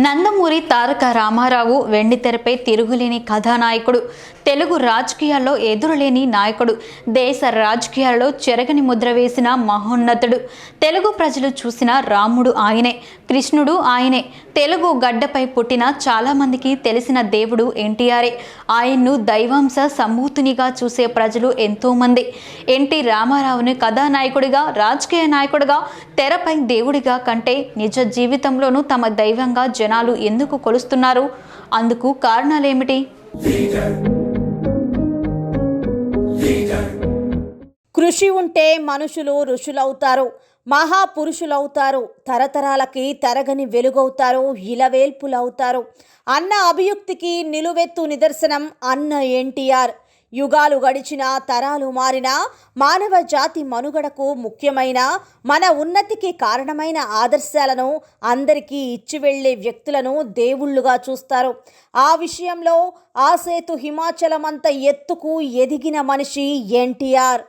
నందమూరి తారక రామారావు వెండితెరపై తిరుగులేని కథానాయకుడు. తెలుగు రాజకీయాల్లో ఎదురులేని నాయకుడు దేశ రాజకీయాల్లో చెరగని ముద్ర వేసిన మహోన్నతుడు. తెలుగు ప్రజలు చూసిన రాముడు ఆయనే కృష్ణుడు ఆయనే. తెలుగు గడ్డపై పుట్టిన చాలామందికి తెలిసిన దేవుడు ఎన్టీఆరే. ఆయన్ను దైవాంశ సంభూతునిగా చూసే ప్రజలు ఎంతోమంది. ఎన్టీ రామారావుని కథానాయకుడిగా రాజకీయ నాయకుడిగా తెరపై దేవుడిగా కంటే నిజ జీవితంలోనూ తమ దైవంగా జనాలు ఎందుకు కొలుస్తున్నారు? అందుకు కారణాలేమిటి? కృషి ఉంటే మనుషులు ఋషులవుతారు మహాపురుషులవుతారు తరతరాలకి తరగని వెలుగవుతారు ఇలవేల్పులవుతారు. అన్న అభియుక్తికి నిలువెత్తు నిదర్శనం అన్న ఎన్టీఆర్. యుగాలు గడిచిన తరాలు మారిన మానవ జాతి మనుగడకు ముఖ్యమైన మన ఉన్నతికి కారణమైన ఆదర్శాలను అందరికీ ఇచ్చి వెళ్ళే వ్యక్తులను దేవుళ్ళుగా చూస్తారు. ఆ విషయంలో ఆ సేతు హిమాచలం ఎత్తుకు ఎదిగిన మనిషి ఎన్టీఆర్.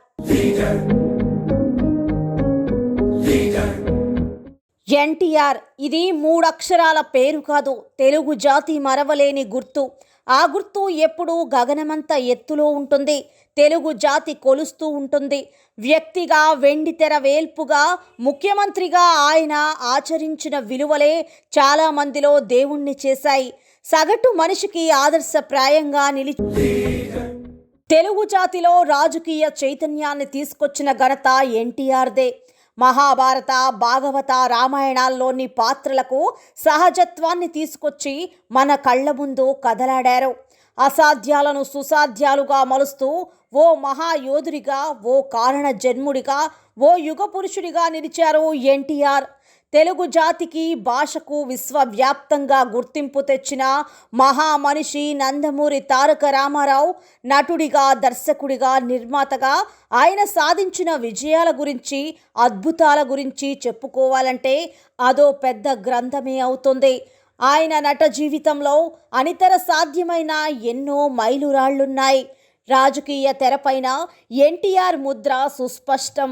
ఎన్టీఆర్ ఇది మూడక్షరాల పేరు కాదు తెలుగు జాతి మరవలేని గుర్తు. ఆ గుర్తు ఎప్పుడూ గగనమంత ఎత్తులో ఉంటుంది. తెలుగు జాతి కొలుస్తూ ఉంటుంది. వ్యక్తిగా వెండితెర వేల్పుగా ముఖ్యమంత్రిగా ఆయన ఆచరించిన విలువలే చాలామందిలో దేవుణ్ణి చేశాయి. సగటు మనిషికి ఆదర్శప్రాయంగా నిలిచి తెలుగు జాతిలో రాజకీయ చైతన్యాన్ని తీసుకొచ్చిన ఘనత ఎన్టీఆర్దే. మహాభారత భాగవత రామాయణాల్లోని పాత్రలకు సహజత్వాన్ని తీసుకొచ్చి మన కళ్ళ ముందు కదలాడారు. అసాధ్యాలను సుసాధ్యాలుగా మలుస్తూ ఓ మహాయోధుడిగా ఓ కారణ జన్ముడిగా ఓ యుగ పురుషుడిగా నిలిచారు ఎన్టీఆర్. తెలుగు జాతికి భాషకు విశ్వవ్యాప్తంగా గుర్తింపు తెచ్చిన మహామనిషి నందమూరి తారక రామారావు నటుడిగా దర్శకుడిగా నిర్మాతగా ఆయన సాధించిన విజయాల గురించి అద్భుతాల గురించి చెప్పుకోవాలంటే అదో పెద్ద గ్రంథమే అవుతుంది. ఆయన నట జీవితంలో అనితర సాధ్యమైన ఎన్నో మైలురాళ్ళున్నాయి రాజకీయ తెరపైన ఎన్టీఆర్ ముద్ర సుస్పష్టం.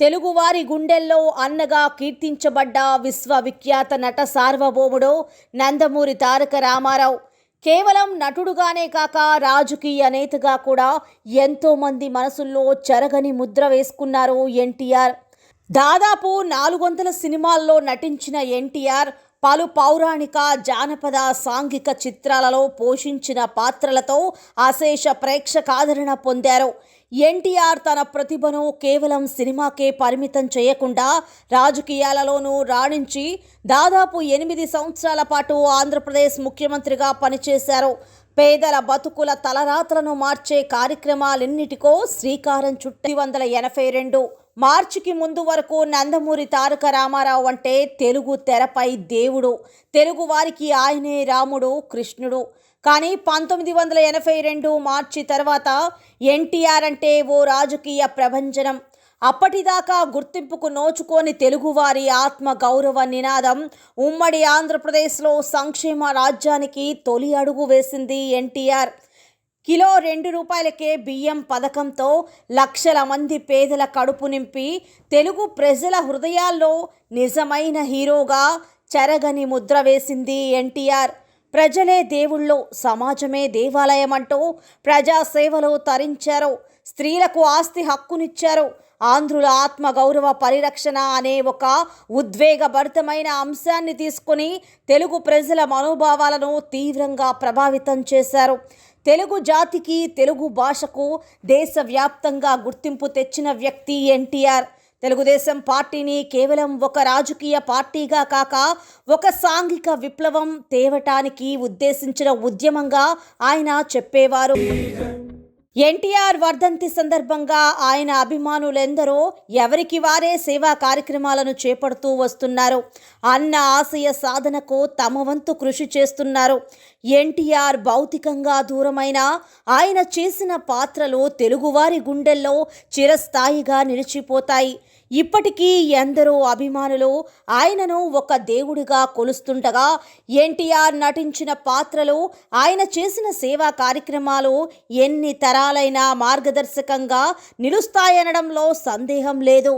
తెలుగువారి గుండెల్లో అన్నగా కీర్తించబడ్డ విశ్వవిఖ్యాత నట సార్వభౌముడు నందమూరి తారక రామారావు. కేవలం నటుడుగానే కాక రాజకీయ నేతగా కూడా ఎంతోమంది మనసుల్లో చెరగని ముద్ర వేసుకున్నారు ఎన్టీఆర్. దాదాపు నాలుగు వందల సినిమాల్లో నటించిన ఎన్టీఆర్ పలు పౌరాణిక జానపద సాంఘిక చిత్రాలలో పోషించిన పాత్రలతో అశేష ప్రేక్షకాదరణ పొందారు. ఎన్టీఆర్ తన ప్రతిభను కేవలం సినిమాకే పరిమితం చేయకుండా రాజకీయాలలోనూ రాణించి దాదాపు ఎనిమిది సంవత్సరాల పాటు ఆంధ్రప్రదేశ్ ముఖ్యమంత్రిగా పనిచేశారు. పేదల బతుకుల తలరాతలను మార్చే కార్యక్రమాలెన్నిటికో శ్రీకారం చుట్టి. వందల ఎనభై రెండు మార్చికి ముందు వరకు నందమూరి తారక రామారావు అంటే తెలుగు తెరపై దేవుడు. తెలుగు వారికి ఆయనే రాముడు కృష్ణుడు. కానీ పంతొమ్మిది వందల ఎనభై రెండు మార్చి తర్వాత ఎన్టీఆర్ అంటే ఓ రాజకీయ ప్రభంజనం. అప్పటిదాకా గుర్తింపుకు నోచుకోని తెలుగువారి ఆత్మ గౌరవ నినాదం ఉమ్మడి ఆంధ్రప్రదేశ్లో సంక్షేమ రాజ్యానికి తొలి అడుగు వేసింది ఎన్టీఆర్. కిలో రెండు రూపాయలకే బియ్యం పథకంతో లక్షల మంది పేదల కడుపు నింపి తెలుగు ప్రజల హృదయాల్లో నిజమైన హీరోగా చెరగని ముద్ర వేసింది ఎన్టీఆర్. ప్రజలే దేవుళ్ళు సమాజమే దేవాలయం అంటూ ప్రజాసేవలో తరించారు. స్త్రీలకు ఆస్తి హక్కునిచ్చారు. ఆంధ్రుల ఆత్మ గౌరవ పరిరక్షణ అనే ఒక ఉద్వేగభరితమైన అంశాన్ని తీసుకుని తెలుగు ప్రజల మనోభావాలను తీవ్రంగా ప్రభావితం చేశారు. తెలుగు జాతికి తెలుగు భాషకు దేశవ్యాప్తంగా గుర్తింపు తెచ్చిన వ్యక్తి ఎన్టీఆర్. తెలుగుదేశం పార్టీని కేవలం ఒక రాజకీయ పార్టీగా కాక ఒక సాంఘిక విప్లవం తేవటానికి ఉద్దేశించిన ఉద్యమంగా ఆయన చెప్పేవారు. ఎన్టీఆర్ వర్ధంతి సందర్భంగా ఆయన అభిమానులెందరో ఎవరికి వారే సేవా కార్యక్రమాలను చేపడుతూ వస్తున్నారు. అన్న ఆశయ సాధనకు తమ వంతు కృషి చేస్తున్నారు. ఎన్టీఆర్ భౌతికంగా దూరమైన ఆయన చేసిన పాత్రలు తెలుగువారి గుండెల్లో చిరస్థాయిగా నిలిచిపోతాయి. ఇప్పటికీ ఎందరో అభిమానులు ఆయనను ఒక దేవుడిగా కొలుస్తుండగా ఎన్టీఆర్ నటించిన పాత్రలు ఆయన చేసిన సేవా కార్యక్రమాలు ఎన్ని తరాలైనా మార్గదర్శకంగా నిలుస్తాయనడంలో సందేహం లేదు.